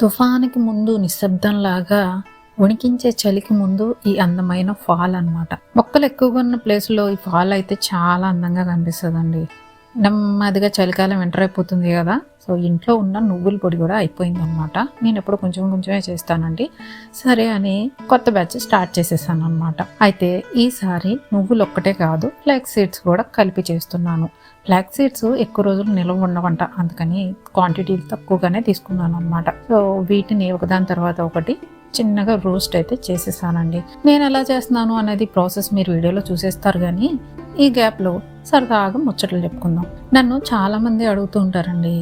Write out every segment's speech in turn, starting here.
తుఫానికి ముందు నిశ్శబ్దంలాగా వణికించే చలికి ముందు ఈ అందమైన ఫాల్ అన్నమాట. మొక్కలు ఎక్కువగా ఉన్న ప్లేస్లో ఈ ఫాల్ అయితే చాలా అందంగా కనిపిస్తుందండి. నెమ్మదిగా చలికాలం ఎంటర్ అయిపోతుంది కదా. సో ఇంట్లో ఉన్న నువ్వుల పొడి కూడా అయిపోయింది అనమాట నేను ఎప్పుడు కొంచెం కొంచెమే చేస్తానండి. సరే అని కొత్త బ్యాచ్ స్టార్ట్ చేసేసాను అనమాట అయితే ఈసారి నువ్వులు ఒక్కటే కాదు ఫ్లాక్ సీడ్స్ కూడా కలిపి చేస్తున్నాను. ఫ్లాక్ సీడ్స్ ఎక్కువ రోజులు నిల్వ ఉండవంట. అందుకని క్వాంటిటీ తక్కువగానే తీసుకున్నాను అనమాట సో వీటిని ఒకదాని తర్వాత ఒకటి చిన్నగా రోస్ట్ అయితే చేసేసానండి. నేను ఎలా చేస్తున్నాను అనేది ప్రాసెస్ మీరు వీడియోలో చూసేస్తారు కానీ ఈ గ్యాప్లో సరదాగా ముచ్చట్లు చెప్పుకుందాం. నన్ను చాలామంది అడుగుతూ ఉంటారండి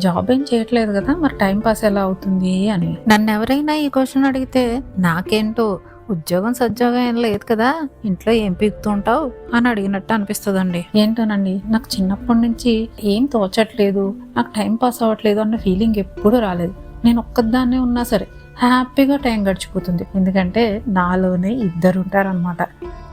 జాబ్ ఏం చేయట్లేదు కదా మరి టైం పాస్ ఎలా అవుతుంది? అని. నన్ను ఎవరైనా ఈ క్వశ్చన్ అడిగితే నాకేంటో ఉద్యోగం సద్యోగం ఏం లేదు కదా ఇంట్లో ఏం పీకుతుంటావు అని అడిగినట్టు అనిపిస్తుందండి. ఏంటోనండి నాకు చిన్నప్పటి నుంచి ఏం తోచట్లేదు నాకు టైం పాస్ అవ్వట్లేదు అన్న ఫీలింగ్ ఎప్పుడూ రాలేదు. నేను ఒక్కదాన్నే ఉన్నా సరే హ్యాపీగా టైం గడిచిపోతుంది. ఎందుకంటే నాలోనే ఇద్దరు ఉంటారనమాట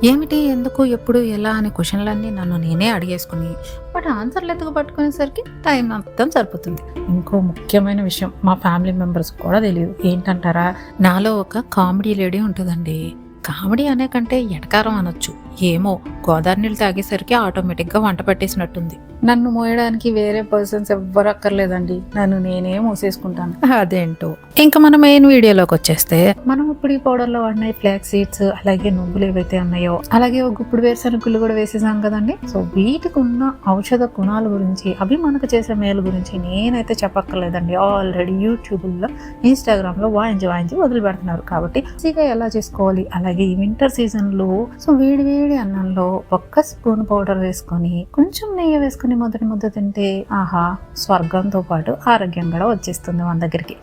ఏమిటి ఎందుకు ఎప్పుడు ఎలా అనే క్వశ్చన్లన్నీ నన్ను నేనే అడిగేసుకుని బట్ ఆన్సర్లు ఎత్తుకు పట్టుకునేసరికి టైం మొత్తం సరిపోతుంది. ఇంకో ముఖ్యమైన విషయం మా ఫ్యామిలీ మెంబర్స్ కూడా తెలియదు ఏంటంటారా? నాలో ఒక కామెడీ లేడీ ఉంటుందండి. కామెడీ అనే కంటే ఎటకారం అనొచ్చు. ఏమో గోదావరి నీళ్ళు తాగేసరికి ఆటోమేటిక్గా వంట పట్టేసినట్టుంది. నన్ను మోయడానికి వేరే పర్సన్స్ ఎవ్వరు అక్కర్లేదండి. నన్ను నేనే మూసేసుకుంటాను. అదేంటో. ఇంకా మన మెయిన్ వీడియోలోకి వచ్చేస్తే మనం ఇప్పుడు ఈ పౌడర్లో వాడిన ఫ్లాక్ సీడ్స్ అలాగే నువ్వులు ఏవైతే ఉన్నాయో అలాగే ఒక గుప్పుడు వేరుశనగుళ్ళు కూడా వేసేసాం కదండి. సో వీటికి ఉన్న ఔషధ గుణాల గురించి అవి మనకు చేసే మేలు గురించి నేనైతే చెప్పక్కర్లేదండి. ఆల్రెడీ యూట్యూబ్లో ఇన్స్టాగ్రామ్లో వాయించి వాయించి వదిలిపెడుతున్నారు. కాబట్టి ఈజీగా ఎలా చేసుకోవాలి? అలాగే ఈ వింటర్ సీజన్లో సో వేడి వేడి అన్నంలో ఒక్క స్పూన్ పౌడర్ వేసుకొని కొంచెం నెయ్యి వేసుకొని మొదటి ముద్ద తింటే ఆహా స్వర్గంతో పాటు ఆరోగ్యం కూడా వచ్చేస్తుంది మన దగ్గరికి.